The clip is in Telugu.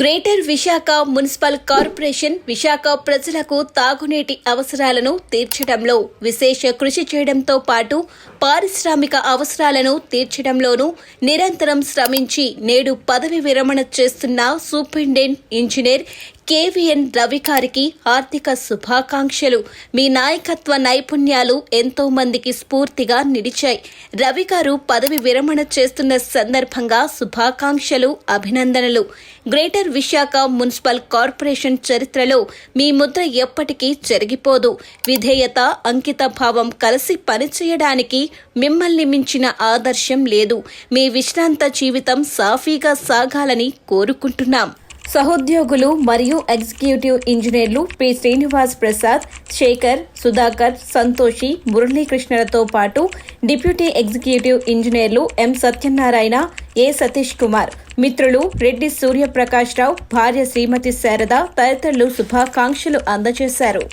Greater Visakha municipal corporation Visakha ప్రజలకు తాగునీటి అవసరాలను తీర్చడంలో విశేష కృషి చేయడంతో పాటు పారిశ్రామిక అవసరాలను తీర్చడంలోనూ నిరంతరం శ్రమించి నేడు పదవి విరమణ చేస్తున్న సూపరింటెండెంట్ ఇంజనీర్ కేవీఎన్ రవి గారికి ఆర్థిక శుభాకాంక్షలు. మీ నాయకత్వ నైపుణ్యాలు ఎంతో మందికి స్ఫూర్తిగా నిలిచాయి. రవి గారు పదవి విరమణ చేస్తున్న సందర్భంగా శుభాకాంక్షలు అభినందనలు. గ్రేటర్ విశాఖ మున్సిపల్ కార్పొరేషన్ చరిత్రలో మీ ముద్ర ఎప్పటికీ జరిగిపోదు విధేయత అంకిత భావం కలిసి పనిచేయడానికి మిమ్మల్ని మించిన ఆదర్శం లేదు. మీ విశ్రాంత జీవితం సాఫీగా సాగాలని కోరుకుంటున్నాం. సహోద్యోగులు మరియు ఎగ్జిక్యూటివ్ ఇంజనీర్లు పి. శ్రీనివాస్ ప్రసాద్ శేఖర్ సుధాకర్ సంతోషి మురళీకృష్ణలతో పాటు డిప్యూటీ ఎగ్జిక్యూటివ్ ఇంజనీర్లు ఎం. సత్యనారాయణ ఏ. సతీష్ కుమార్. మిత్రులు రెడ్డి సూర్యప్రకాష్ రావు భార్య శ్రీమతి శారద తదితరులు శుభాకాంక్షలు అందజేశారు.